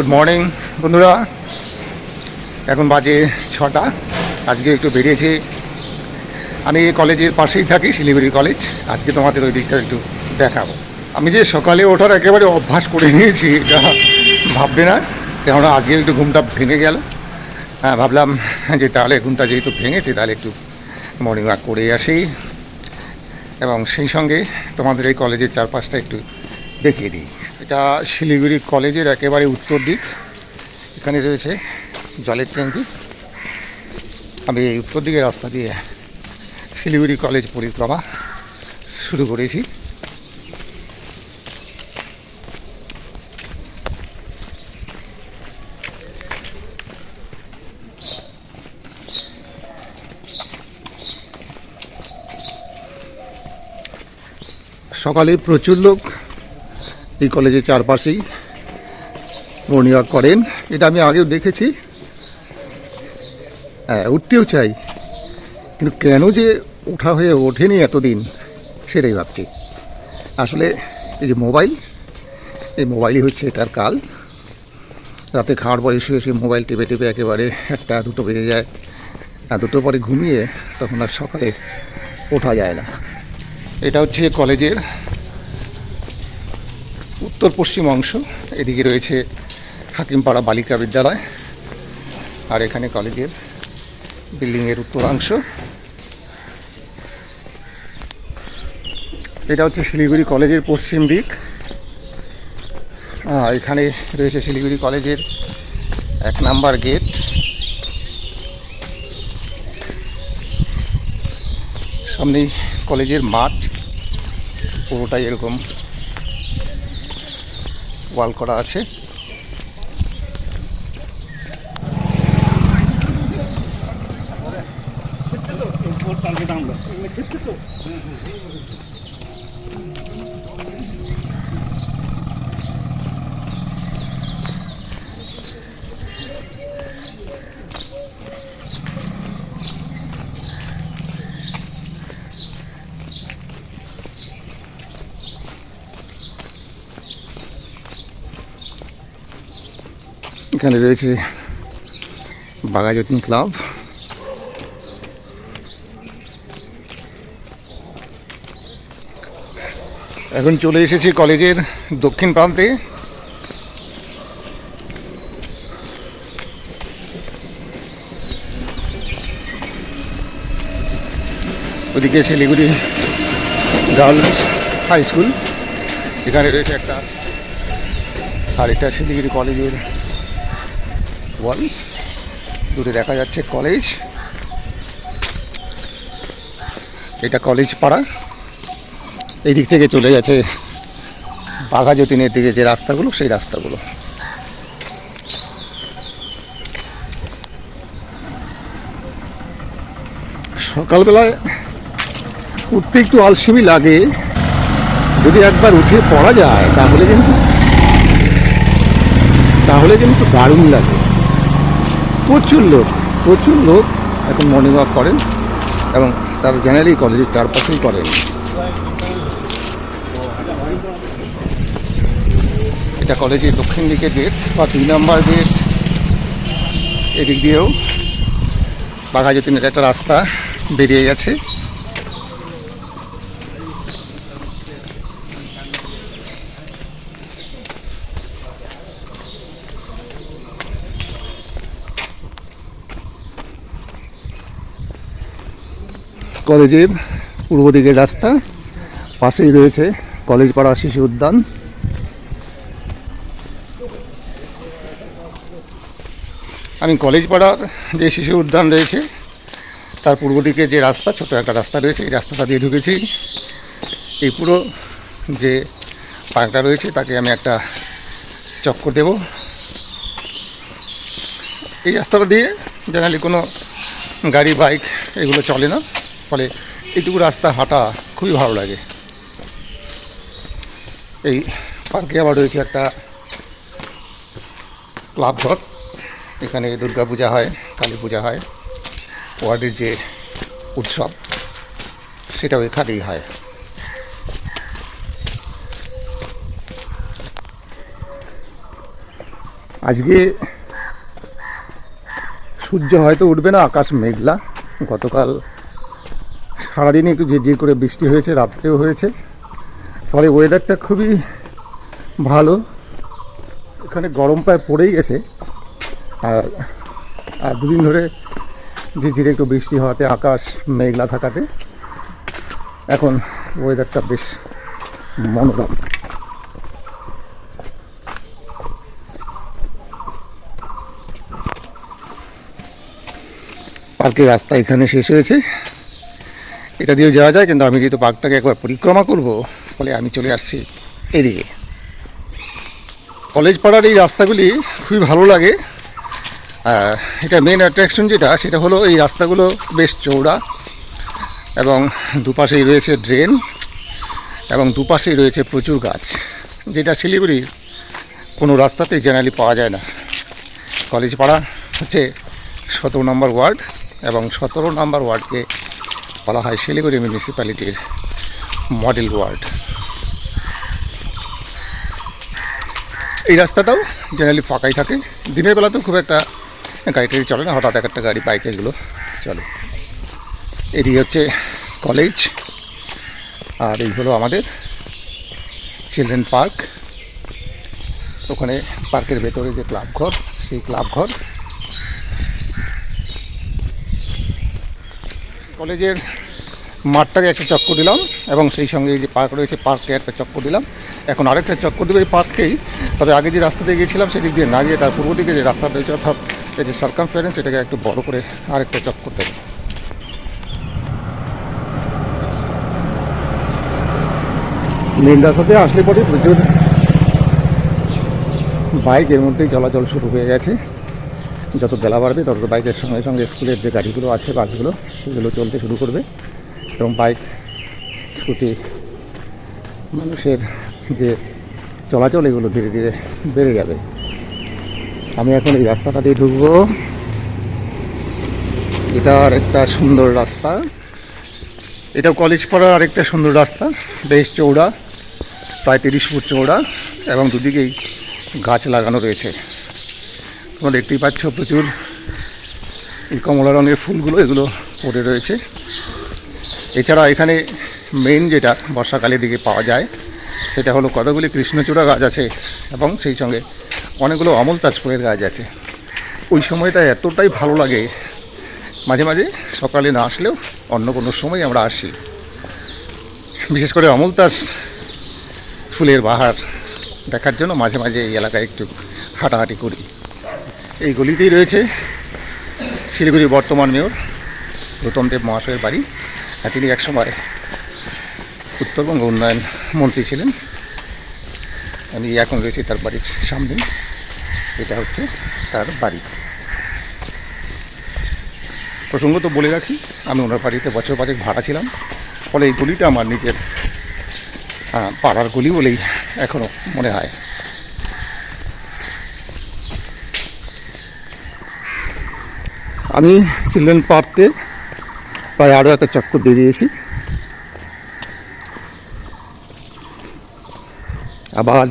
Good morning বন্ধুরা। এখন বাজে ছটা। আজকে একটু বেরিয়েছি। আমি এই কলেজের পাশেই থাকি, শিলিগুড়ি কলেজ। আজকে তোমাদের ওই দিকটা একটু দেখাবো। আমি যে সকালে ওঠার একেবারে অভ্যাস করে নিয়েছি, এটা ভাববে না। কেননা আজকে একটু ঘুমটা ভেঙে গেল। হ্যাঁ ভাবলাম যে তাহলে ঘুমটা যেহেতু ভেঙেছে, তাহলে একটু মর্নিং ওয়াক করে আসি। এবং সেই সঙ্গে তোমাদের এই কলেজের চারপাশটা একটু দেখিয়ে দিই। এটা শিলিগুড়ি কলেজের একেবারে উত্তর দিক। এখানে রয়েছে জলের ট্যাঙ্কি। আমি এই উত্তর দিকের রাস্তা দিয়ে শিলিগুড়ি কলেজ পরিক্রমা শুরু করেছি। সকালে প্রচুর লোক এই কলেজের চারপাশেই মর্নিং করেন। এটা আমি আগেও দেখেছি। হ্যাঁ উঠতেও চাই। কিন্তু কেন যে ওঠা হয়ে ওঠেনি এতদিন, সেটাই ভাবছি। আসলে এই যে মোবাইল, এই মোবাইলই হচ্ছে এটার কাল। রাতে খাওয়ার পরে শুয়ে শুয়ে মোবাইল টিপে টিপে একেবারে একটা দুটো বেজে যায়। আর দুটো পরে ঘুমিয়ে তখন আর সকালে ওঠা যায় না। এটা হচ্ছে কলেজের উত্তর পশ্চিম অংশ, এদিকে রয়েছে হাকিমপাড়া বালিকা বিদ্যালয়, আর এখানে কলেজের বিল্ডিংয়ের উত্তরাংশ। এটা হচ্ছে শিলিগুড়ি কলেজের পশ্চিম দিক। এখানে রয়েছে শিলিগুড়ি কলেজের এক নাম্বার গেট। সামনেই কলেজের মাঠ, পুরোটাই এরকম ওয়াল করা আছে। এখানে রয়েছে বাঘাযতীন ক্লাব। এখন চলে এসেছি কলেজের দক্ষিণ প্রান্তে। ওদিকে শিলিগুড়ি গার্লস হাই স্কুল। এখানে রয়েছে একটা আর এটা শিলিগুড়ি কলেজের ওয়াল দূরে দেখা যাচ্ছে কলেজ এটা কলেজ পাড়া। এই দিক থেকে চলে গেছে বাঘা যতীনের দিকে যে রাস্তাগুলো, সেই রাস্তাগুলো। সকালবেলায় উঠতে একটু আলসেমি লাগে। যদি একবার উঠে পড়া যায়, তাহলে কিন্তু তাহলে কিন্তু দারুণ লাগে। প্রচুর লোক প্রচুর লোক এখন মর্নিং ওয়াক করেন এবং তারা জেনারেলি কলেজের চারপাশেই করেন। এটা কলেজের দক্ষিণ দিকে গেট বা দুই নম্বর গেট এদিক দিয়েও বাঘাযতীনের একটা রাস্তা বেরিয়ে গেছে। কলেজের পূর্ব দিকের রাস্তা, পাশেই রয়েছে কলেজ পাড়া শিশু উদ্যান। আমি কলেজ পাড়ার যে শিশু উদ্যান রয়েছে, তার পূর্ব দিকে যে রাস্তা, ছোট একটা রাস্তা রয়েছে, এই রাস্তাটা দিয়ে ঢুকেছি। এই পুরো যে পার্কটা রয়েছে, তাকে আমি একটা চক্কর দেব। এই রাস্তাটা দিয়ে জেনারেলি কোনো গাড়ি বাইক এগুলো চলে না। ফলে এইটুকু রাস্তা হাঁটা খুবই ভালো লাগে। এই পার্কে আবার রয়েছে একটা ক্লাব ঘর। এখানে দুর্গা পূজা হয়, কালী পূজা হয়। ওয়ার্ডের যে উৎসব, সেটাও এখানেই হয়। আজকে সূর্য হয়তো উঠবে না, আকাশ মেঘলা। গতকাল সারাদিনই একটু ঝিরঝির করে বৃষ্টি হয়েছে, রাত্রেও হয়েছে। ফলে ওয়েদারটা খুবই ভালো। এখানে গরম প্রায় পড়েই গেছে। আর আর দুদিন ধরে ঝিরঝিরে একটু বৃষ্টি হওয়াতে, আকাশ মেঘলা থাকাতে এখন ওয়েদারটা বেশ মনোরম। পার্কের রাস্তা এখানে শেষ হয়েছে। এটা দিয়েও যাওয়া যায়, কিন্তু আমি যেহেতু পার্কটাকে একবার পরিক্রমা করব, ফলে আমি চলে আসছি এদিকে। কলেজ পাড়ার এই রাস্তাগুলি খুবই ভালো লাগে। এটা মেন অ্যাট্রাকশন যেটা, সেটা হলো এই রাস্তাগুলো বেশ চৌড়া এবং দুপাশেই রয়েছে ড্রেন এবং দুপাশেই রয়েছে প্রচুর গাছ। যেটা শিলিগুড়ির কোনো রাস্তাতেই জেনারেলি পাওয়া যায় না। কলেজ পাড়া হচ্ছে সতেরো নম্বর ওয়ার্ড এবং সতেরো নম্বর ওয়ার্ডকে বলা হয় শিলিগুড়ি মিউনিসিপ্যালিটির মডেল ওয়ার্ড এই রাস্তাটাও জেনারেলি ফাঁকাই থাকে। দিনের বেলা তো খুব একটা গাড়ি টাড়ি চলে না, হঠাৎ এক একটা গাড়ি বাইক এগুলো চলে। এদিকে হচ্ছে কলেজ আর এই হলো আমাদের চিলড্রেন পার্ক ওখানে পার্কের ভেতরে যে ক্লাব ঘর, সেই ক্লাব ঘর। কলেজের মাঠটাকে একটা চক্কর দিলাম এবং সেই সঙ্গে যে পার্ক রয়েছে পার্কে একটা চক্কর দিলাম। এখন আরেকটা চক্কর দেবে এই পার্ককেই। তবে আগে যে রাস্তা দিয়ে গিয়েছিলাম সেদিক দিয়ে না গিয়ে তার পূর্ব দিকে যে রাস্তা রয়েছে, অর্থাৎ এই যে সার্কামফারেন্স এটাকে একটু বড় করে আরেকটা চক্কর দেবে। মেন রাস্তাতে আসলে পরে প্রচুর বাইক এর মধ্যেই চলাচল শুরু হয়ে গেছে। যত বেলা বাড়বে তত বাইকের সঙ্গে সঙ্গে স্কুলের যে গাড়িগুলো আছে, বাসগুলো, সেগুলো চলতে শুরু করবে। এবং বাইক স্কুটি, মানুষের যে চলাচল, এগুলো ধীরে ধীরে বেড়ে যাবে। আমি এখন এই রাস্তাটা দিয়ে ঢুকবো। এটা আর একটা সুন্দর রাস্তা। এটা কলেজ পাড়ার আরেকটা সুন্দর রাস্তা, বেশ চৌড়া প্রায় তিরিশ ফুট চৌড়া এবং দুদিকেই গাছ লাগানো রয়েছে। তোমরা দেখতেই পাচ্ছ প্রচুর এই কমলা রঙের ফুলগুলো, এগুলো পড়ে রয়েছে। এছাড়া এখানে মেইন যেটা বর্ষাকালের দিকে পাওয়া যায়, সেটা হলো কতগুলি কৃষ্ণচূড়া গাছ আছে এবং সেই সঙ্গে অনেকগুলো অমল ফুলের গাছ আছে। ওই সময়টা এতটাই ভালো লাগে, মাঝে মাঝে সকালে না আসলেও অন্য কোনো সময় আমরা আসি। বিশেষ করে অমলতাস ফুলের বাহার দেখার জন্য মাঝে মাঝে এই এলাকায় একটু হাঁটাহাঁটি করি। এই গলিতেই রয়েছে শিলিগুড়ি বর্তমান মেয়র গৌতম দেব মহাশয়ের বাড়ি। তিনি একসময় উত্তরবঙ্গ উন্নয়ন মন্ত্রী ছিলেন। আমি এখন রয়েছি তার বাড়ির সামনে। এটা হচ্ছে তার বাড়ি। প্রসঙ্গত বলে রাখি, আমি ওনার বাড়িতে বছর পাঁচেক ভাড়া ছিলাম। ফলে এই গলিটা আমার নিজের পাড়ার গলি বলেই এখনও মনে হয়। আমি চিলড্রেন পার্কে প্রায় আরও একটা চক্কর দিয়ে দিয়েছি। আবার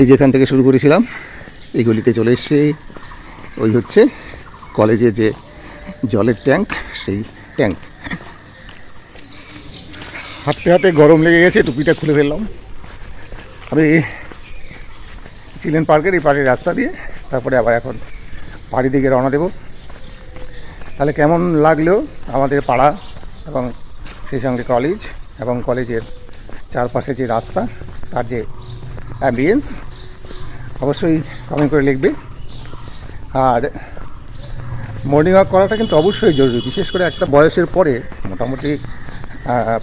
এই যেখান থেকে শুরু করেছিলাম এই গলিতে চলে এসছে। ওই হচ্ছে কলেজে যে জলের ট্যাঙ্ক, সেই ট্যাঙ্ক। হাঁটতে হাঁটতে গরম লেগে গেছে, টুপিটা খুলে ফেললাম। আমি চিলেন পার্কের এই পাড়ের রাস্তা দিয়ে, তারপরে আবার এখন বাড়ি দিকে রওনা দেব। তাহলে কেমন লাগল আমাদের পাড়া এবং সেই সঙ্গে কলেজ এবং কলেজের চারপাশে যে রাস্তা, তার যে অ্যাম্বিয়েন্স অবশ্যই কমেন্ট করে লিখবে। আর মর্নিং ওয়াক করাটা কিন্তু অবশ্যই জরুরি, বিশেষ করে একটা বয়সের পরে মোটামুটি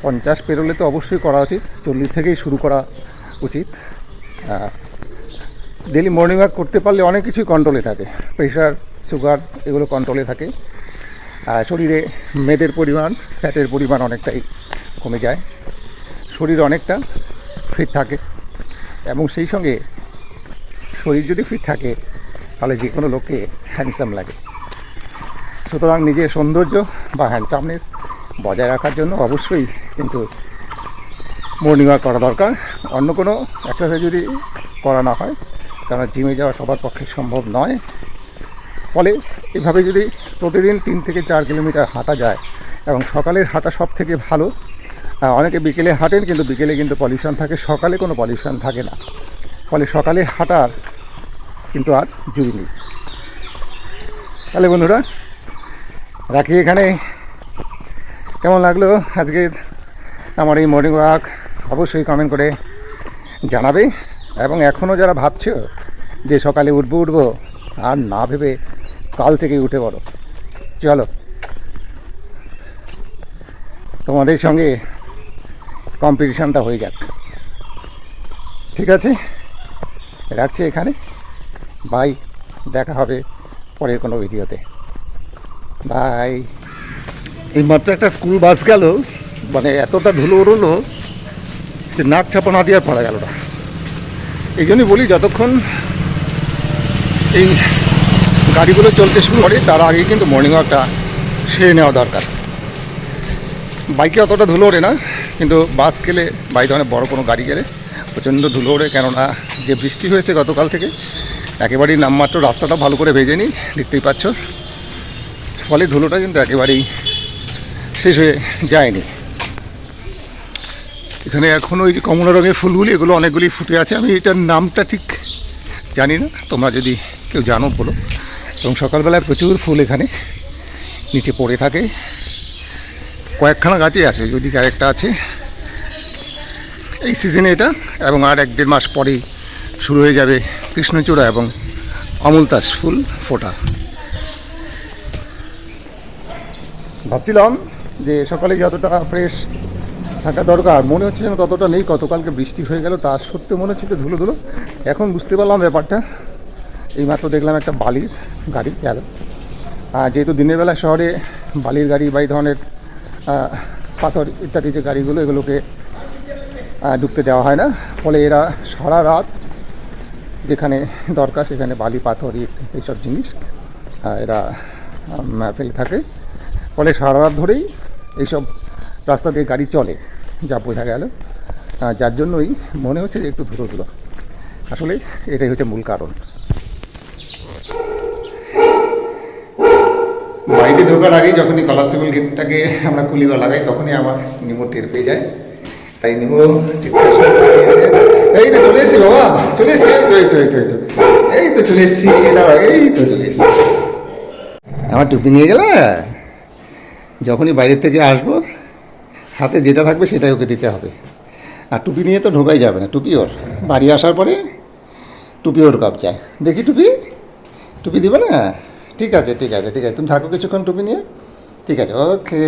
পঞ্চাশ পেরোলে তো অবশ্যই করা উচিত, চল্লিশ থেকেই শুরু করা উচিত। ডেলি মর্নিং ওয়াক করতে পারলে অনেক কিছুই কন্ট্রোলে থাকে প্রেশার সুগার এগুলো কন্ট্রোলে থাকে। শরীরে মেদের পরিমাণ, ফ্যাটের পরিমাণ অনেকটাই কমে যায়। শরীর অনেকটা ফিট থাকে এবং সেই সঙ্গে শরীর যদি ফিট থাকে, তাহলে যে কোনো লোককে হ্যান্ডসাম লাগে। সুতরাং নিজের সৌন্দর্য বা হ্যান্ডসামনেস বজায় রাখার জন্য অবশ্যই কিন্তু মর্নিং ওয়াক করা দরকার। অন্য কোনো এক্সারসাইজ যদি করা না হয় কারণ জিমে যাওয়া সবার পক্ষে সম্ভব নয়। ফলে এভাবে যদি প্রতিদিন তিন থেকে চার কিলোমিটার হাঁটা যায় এবং সকালের হাঁটা সব থেকে ভালো অনেকে বিকেলে হাঁটেন কিন্তু বিকেলে কিন্তু পলিউশন থাকে, সকালে কোনো পলিউশন থাকে না। ফলে সকালে হাঁটার কিন্তু আর জুড়ি নেই। তাহলে বন্ধুরা, রাখি এখানে। কেমন লাগল আজকে আমার এই মর্নিং ওয়াক অবশ্যই কমেন্ট করে জানাবে। এবং এখনও যারা ভাবছ যে সকালে উঠবো উঠবো, আর না ভেবে কাল থেকে উঠে পড়ো। চলো। তোমাদের সঙ্গে কম্পিটিশানটা হয়ে যাক। ঠিক আছে? রাখছি এখানে। বাই দেখা হবে পরের কোনো ভিডিওতে। বাই এই মাত্র একটা স্কুল বাস গেল মানে এতটা ধুলো উড়লো যে নাক ছাপা না দিয়ে আর পড়া গেল না। এই জন্যই বলি, যতক্ষণ এই গাড়িগুলো চলতে শুরু করে, তার আগেই কিন্তু মর্নিং ওয়াকটা সেরে নেওয়া দরকার। বাইকে অতটা ধুলো ওড়ে না, কিন্তু বাস গেলে বাইরে অনেক বড় কোনো গাড়ি গেলে প্রচণ্ড ধুলো ওড়ে, কেননা যে বৃষ্টি হয়েছে গতকাল থেকে, একেবারেই নামমাত্র রাস্তাটা ভালো করে ভেজে নিই, দেখতেই পাচ্ছ। ফলে ধুলোটা কিন্তু একেবারেই শেষ হয়ে যায়নি। এখানে এখন ওই যে কমলা রঙের ফুলগুলি, এগুলো অনেকগুলি ফুটে আছে। আমি এটার নামটা ঠিক জানি না, তোমরা যদি কেউ জানো বলো। এবং সকালবেলায় প্রচুর ফুল এখানে নিচে পড়ে থাকে। কয়েকখানা গাছই আছে, যদি আরেকটা আছে। এই সিজনে এটা এবং আর এক দেড় মাস পরেই শুরু হয়ে যাবে কৃষ্ণচূড়া এবং অমূলতাস ফুল ফোটা। ভাবছিলাম যে সকালে যতটা ফ্রেশ থাকা দরকার, মনে হচ্ছে যেন ততটা নেই গতকালকে বৃষ্টি হয়ে গেল তার সত্ত্বেও মনে হচ্ছে একটু ধুলো ধুলো। এখন বুঝতে পারলাম ব্যাপারটা। এইমাত্র দেখলাম একটা বালির গাড়ি, গেল। আর যেহেতু দিনের বেলা শহরে বালির গাড়ি বা এই ধরনের পাথর ইত্যাদি যে গাড়িগুলো, এগুলোকে ঢুকতে দেওয়া হয় না। ফলে এরা সারা রাত যেখানে দরকার সেখানে বালি, পাথর এইসব জিনিস এরা ফেলে থাকে। ফলে সারা রাত ধরেই এইসব রাস্তা দিয়ে গাড়ি চলে, যা বোঝা গেল। যার জন্যই মনে হচ্ছে যে একটু ধুলো ধুলো আসলে এটাই হচ্ছে মূল কারণ বাড়িতে ঢোকার আগে যখনই কলাপসিবল গেটটাকে আমরা খুলি বা লাগাই, তখনই আমার নিমো টের পেয়ে যায়। তাই নিমো এই তো চলে এসছি বাবা, চলে এসছি। এই তো এই তো এই তো চলে এসছি এই তো চলে এসছি। আমার টুপি নিয়ে গেলে? যখনই বাইরের থেকে আসব, হাতে যেটা থাকবে সেটাই ওকে দিতে হবে। আর টুপি নিয়ে তো ঢোকাই যাবে না, টুপি ওর। বাড়ি আসার পরে টুপি ওর কবজায় দেখি টুপি। টুপি দিবে না? ঠিক আছে ঠিক আছে ঠিক আছে। তুমি থাকো কিছুক্ষণ টুপি নিয়ে। ঠিক আছে ওকে।